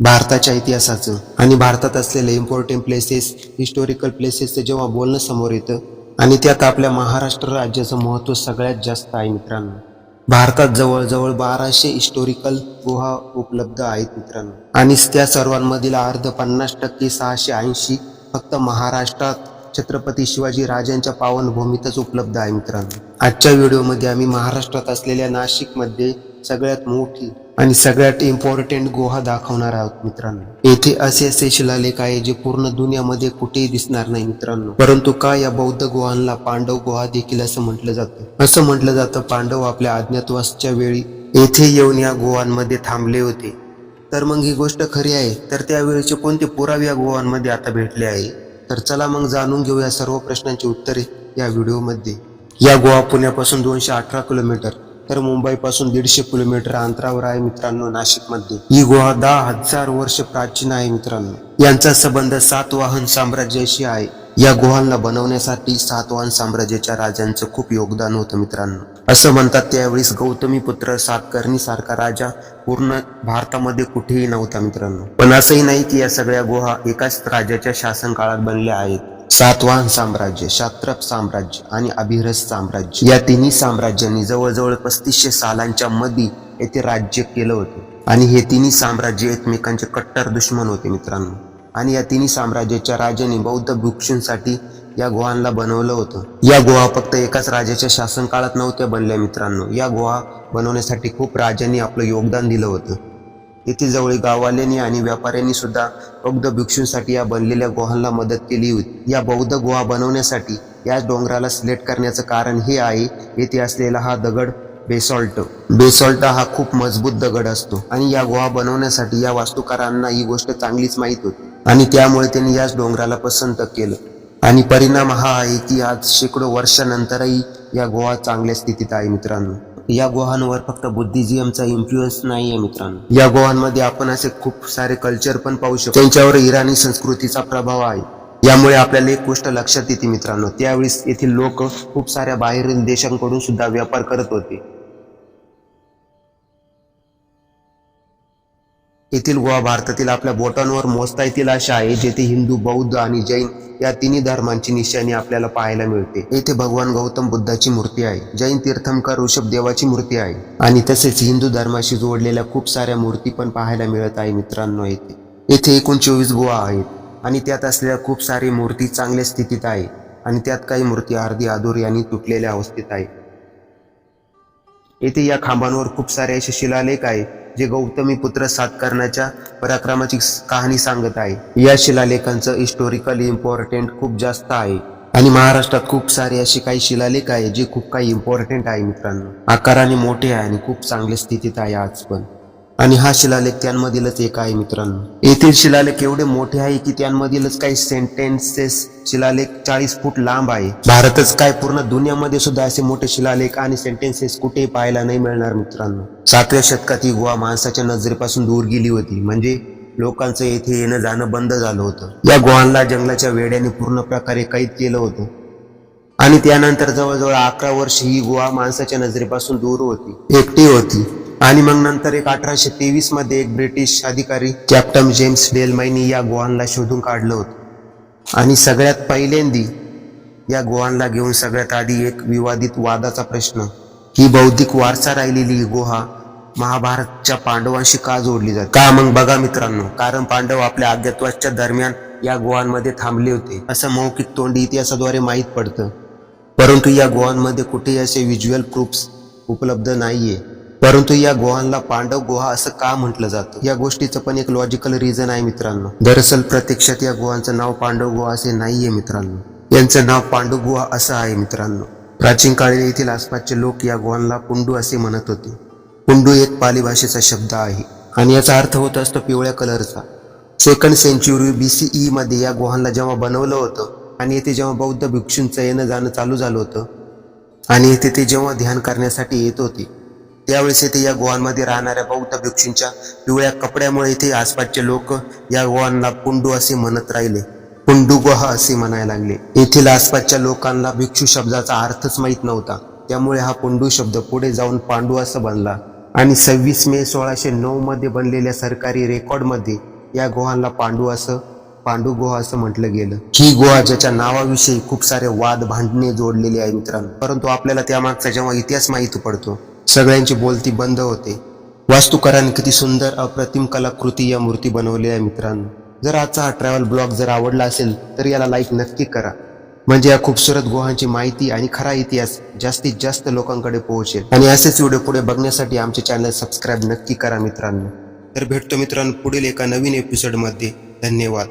भारताच्या इतिहासाचं आणि भारतात असलेले इम्पॉर्टंट प्लेसेस हिस्टोरिकल प्लेसेसचं जेव्हा बोलणं समोर येतं आणि त्यात आपल्या महाराष्ट्र राज्याचं महत्त्व सगळ्यात जास्त आहे मित्रांनो. भारतात जवळजवळ बाराशे हिस्टोरिकल गुहा उपलब्ध आहेत मित्रांनो. आणि त्या सर्वांमधील अर्ध पन्नास टक्के सहाशे ऐंशी फक्त महाराष्ट्रात छत्रपती शिवाजी राजांच्या पावनभूमीतच उपलब्ध आहे मित्रांनो. आजच्या व्हिडिओमध्ये आम्ही महाराष्ट्रात असलेल्या नाशिकमध्ये सगळ्यात मोठी आणि सगळ्यात इम्पॉर्टंट गुहा दाखवणार आहोत मित्रांनो. येथे असे असे शिलालेख आहे जे पूर्ण दुनियामध्ये कुठेही दिसणार नाही मित्रांनो. परंतु का या बौद्ध गुहांना पांडव गुहा देखील असं म्हटलं जातं? असं म्हटलं जातं पांडव आपल्या अज्ञातवासच्या वेळी येथे येऊन या गुहांमध्ये थांबले होते. तर मग ही गोष्ट खरी आहे. तर त्यावेळेचे कोणते पुरावे या गुहांमध्ये आता भेटले आहे? तर चला मग जाणून घेऊ या सर्व प्रश्नांची उत्तरे या व्हिडिओमध्ये या गुहा पुण्यापासून दोनशे अठरा किलोमीटर. तर मुंबईपासून दीडशे किलोमीटर अंतरावर आहे मित्रांनो नाशिकमध्ये. ही गुहा दहा हजार वर्ष प्राचीन आहे मित्रांनो. यांचा संबंध सातवाहन साम्राज्याशी आहे. या गुहांना बनवण्यासाठी सातवाहन साम्राज्याच्या राजांचं खूप योगदान होतं मित्रांनो. असं म्हणतात त्यावेळेस गौतमी पुत्र सातकर्णी सारखा राजा पूर्ण भारतामध्ये कुठेही नव्हता मित्रांनो. पण असंही नाही की या सगळ्या गुहा एकाच राजाच्या शासन काळात बनल्या आहेत. सातवाहन साम्राज्य शात्रप साम्राज्य आणि अभिरस साम्राज्य. या तिन्ही साम्राज्यांनी जवळजवळ पस्तीसशे सालांच्या मधी येथे राज्य केलं होतं. आणि हे तिन्ही साम्राज्य एकमेकांचे कट्टर दुश्मन होते मित्रांनो. आणि या तिन्ही साम्राज्याच्या राजांनी बौद्ध भिक्षूंसाठी या गुहांना बनवलं होतं. या गुहा फक्त एकाच राजाच्या शासन काळात नव्हत्या बनल्या मित्रांनो. या गुहा बनवण्यासाठी खूप राजांनी आपलं योगदान दिलं होतं. येथे जवळ गाववाल्यांनी आणि व्यापाऱ्यांनी सुद्धा बौद्ध भिक्षूंसाठी या बनलेल्या गुहांना मदत केली होती. या बौद्ध गुहा बनवण्यासाठी या डोंगराला सिलेक्ट करण्याचं कारण हे आहे येथे असलेला हा दगड बेसॉल्ट. बेसॉल्ट हा खूप मजबूत दगड असतो आणि या गुहा बनवण्यासाठी या वास्तुकारांना ही गोष्ट चांगलीच माहीत होती आणि त्यामुळे त्यांनी याच डोंगराला पसंत केलं. आणि परिणाम हा आहे की आज शेकडो वर्षानंतरही या गुहा चांगल्या स्थितीत आहे मित्रांनो. या गुहांवर फक्त बुद्धिझियमचा इन्फ्लुएन्स नाही आहे मित्रांनो. या गुहांमध्ये आपण असे खूप सारे कल्चर पण पाहू शकतो. त्यांच्यावर इराणी संस्कृतीचा प्रभाव आहे. यामुळे आपल्याला एक गोष्ट लक्षात येते मित्रांनो. त्यावेळेस येथील लोक खूप साऱ्या बाहेरील देशांकडून सुद्धा व्यापार करत होते. येथील गुहा भारतातील आपल्या बोटांवर मोजता येतील अशा आहे जेथे हिंदू बौद्ध आणि जैन या तिन्ही धर्मांची निशाणी आपल्याला पाहायला मिळते. येथे भगवान गौतम बुद्धाची मूर्ती आहे जैन तीर्थंकर ऋषभ देवाची मूर्ती आहे आणि तसेच हिंदू धर्माशी जोडलेल्या खूप साऱ्या मूर्ती पण पाहायला मिळत आहे मित्रांनो येथे. येथे एकूण चोवीस गुहा आहेत आणि त्यात असलेल्या खूप सारी मूर्ती चांगल्या स्थितीत आहे आणि त्यात काही मूर्ती अर्धी अधुरी आणि तुटलेल्या अवस्थेत आहे. येथे या खांबांवर खूप सारे असे शिलालेख आहे जे गौतमी पुत्र सातकर्णाच्या पराक्रमाची कहाणी सांगत आहे. या शिलालेखांचं हिस्टोरिकली इम्पॉर्टंट खूप जास्त आहे. आणि महाराष्ट्रात खूप सारे असे काही शिलालेख आहे जे खूप काही इम्पॉर्टंट आहे मित्रांनो. आकाराने मोठे आहे आणि खूप चांगल्या स्थितीत आहे आज पण आणि हा शिलालेख त्यांमधीलच एक आहे मित्रांनो. येथील शिलालेख एवढे मोठे आहे की त्यांमधीलच काही सेंटेन्सेस शिलालेख चाळीस फूट लांब आहे. भारतच काय पूर्ण दुनियामध्ये सुद्धा असे मोठे शिलालेख आणि सेंटेन्सेस कुठेही पाहायला नाही मिळणार मित्रांनो. सातव्या शतकात ही गुहा माणसाच्या नजरेपासून दूर गेली होती. म्हणजे लोकांचं येथे येणं जाणं बंद झालं होतं. या गुहांना जंगलाच्या वेड्याने पूर्ण प्रकारे कैद केलं होतं. आणि त्यानंतर जवळजवळ अकरा वर्ष ही गुहा माणसाच्या नजरेपासून दूर होती. एकटी होती. आणि मग नंतर एक अठराशे तेवीसमध्ये एक ब्रिटिश अधिकारी कॅप्टन जेम्स डेलमाईनी या गोवानला शोधून काढलं होतं. आणि सगळ्यात पहिल्यांदी या गोवानला घेऊन सगळ्यात आधी एक विवादित वादाचा प्रश्न. ही बौद्धिक वारसा राहिलेली ही गुहा महाभारतच्या पांडवांशी का जोडली जाते? का मग? बघा मित्रांनो कारण पांडव आपल्या अज्ञातवासच्या दरम्यान या गोवांमध्ये थांबले होते. असं मौखिक तोंडी इतिहासाद्वारे माहीत पडतं. परंतु या गोवांमध्ये कुठेही असे व्हिज्युअल प्रूफ्स उपलब्ध नाहीये. परंतु या गुहांना पांडव गुहा असं का म्हटलं जातं? या गोष्टीचं पण एक लॉजिकल रिझन आहे मित्रांनो. दरअसल प्रत्यक्षात या गुहांचं नाव पांडव गुहा असे नाहीये मित्रांनो. यांचं नाव पांडव गुहा असं आहे मित्रांनो. प्राचीन काळी येथील आसपासचे लोक या गुहांना पुंडू असे म्हणत होते. पुंडू एक पाली भाषेचा शब्द आहे आणि याचा अर्थ होत असतो पिवळ्या कलरचा. सेकंड सेंच्युरी बीसीई मध्ये या गुहांना जेव्हा बनवलं होतं आणि येथे जेव्हा बौद्ध भिक्षूंचं येणं जाणं चालू झालं होतं आणि येथे ते जेव्हा ध्यान करण्यासाठी येत होते त्यावेळेस येथे या गुहांमध्ये राहणाऱ्या बौद्ध भिक्षूंच्या पिवळ्या कपड्यामुळे येथे आसपासचे लोक या गुहांना पुंडू असे म्हणत राहिले. पुंडू गुहा असे म्हणायला लागले. येथील आसपासच्या लोकांना भिक्षू शब्दाचा अर्थच माहीत नव्हता. त्यामुळे हा पुंडू शब्द पुढे जाऊन पांडू असं बनला. आणि सव्वीस मे सोळाशे नऊ मध्ये बनलेल्या सरकारी रेकॉर्डमध्ये या गुहांना पांडू असं पांडू गुहा असं म्हटलं गेलं. ही गुहा ज्याच्या नावाविषयी खूप सारे वाद भांडणे जोडलेले आहे मित्रांनो. परंतु आपल्याला त्यामागचा जेव्हा इतिहास माहिती पडतो सगळ्यांची बोलती बंद होते. वास्तुकाराने किती सुंदर अप्रतिम कलाकृती या मूर्ती बनवल्या आहे मित्रांनो. जर आजचा हा ट्रॅव्हल ब्लॉग जर आवडला असेल तर याला लाईक नक्की करा. म्हणजे या खूपसूरत गुहांची माहिती आणि खरा इतिहास जास्तीत जास्त लोकांकडे पोहोचेल. आणि असेच व्हिडिओ पुढे बघण्यासाठी आमचे चॅनल सबस्क्राईब नक्की करा मित्रांनो. तर भेटतो मित्रांनो पुढील एका नवीन एपिसोडमध्ये धन्यवाद.